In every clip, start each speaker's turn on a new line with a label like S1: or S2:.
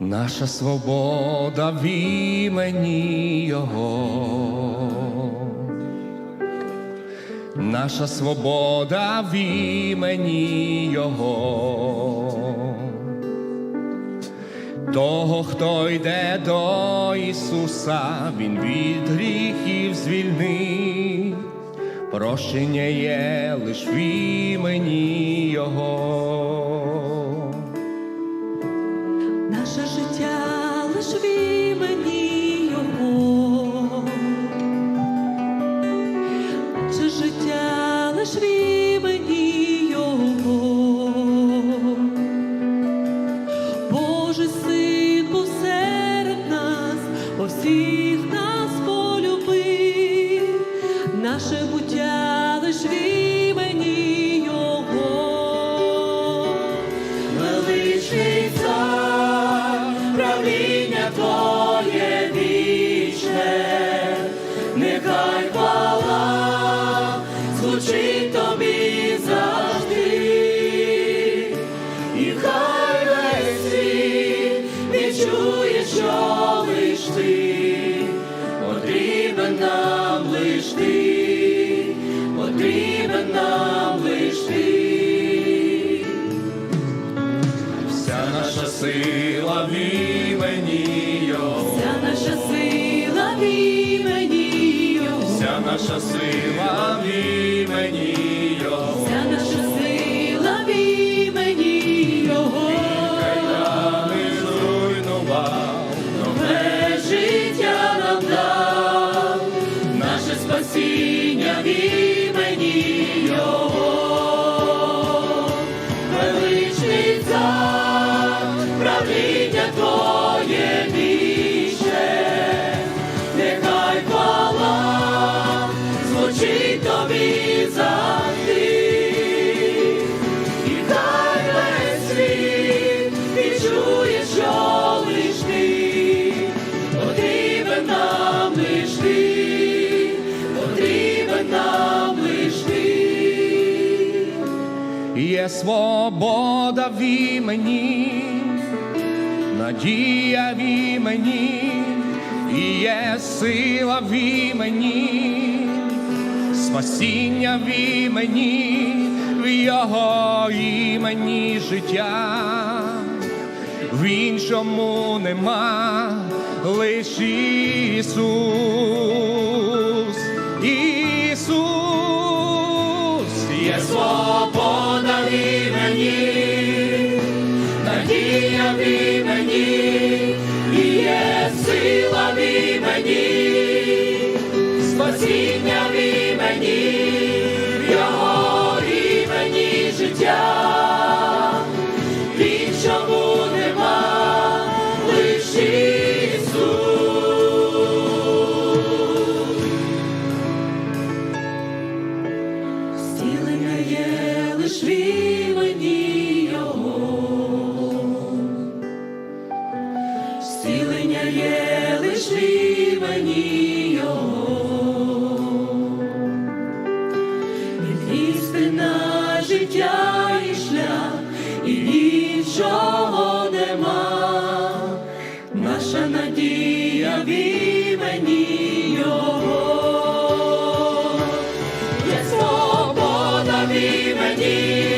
S1: наша свобода в імені Його. Наша свобода в імені Його. Того, хто йде до Ісуса, Він від гріхів звільнить, прощення є лиш в імені Його.
S2: Життя лиш в життя лиш в Божий син був нас, по всіх нас полюбив, наше буття лиш в лиш ти, потрібен нам лиш ти.
S1: Вся наша сила в імені Його.
S2: Вся наша сила в імені Його,
S1: Вся наша сила в імені
S2: нехай хвала звучить тобі завжди, і хай весь світ що лиш ти, потрібен потрібен нам лиш.
S1: Є свобода в імені, надія в імені, і є сила в імені, спасіння в імені, в його імені життя, в іншому нема лиш Ісус. Ісус. Є
S2: Свобода в імені, надія в імені, і є сила в імені, спасіння в імені, в його імені життя, в нема лиш Ісус. Зцілення є лиш в в імені Його. Є свобода в імені,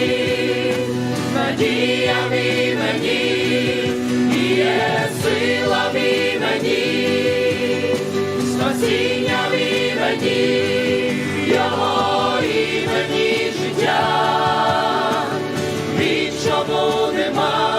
S2: надія в імені, і є сила в імені, спасіння в імені, в його імені життя, в іншому нема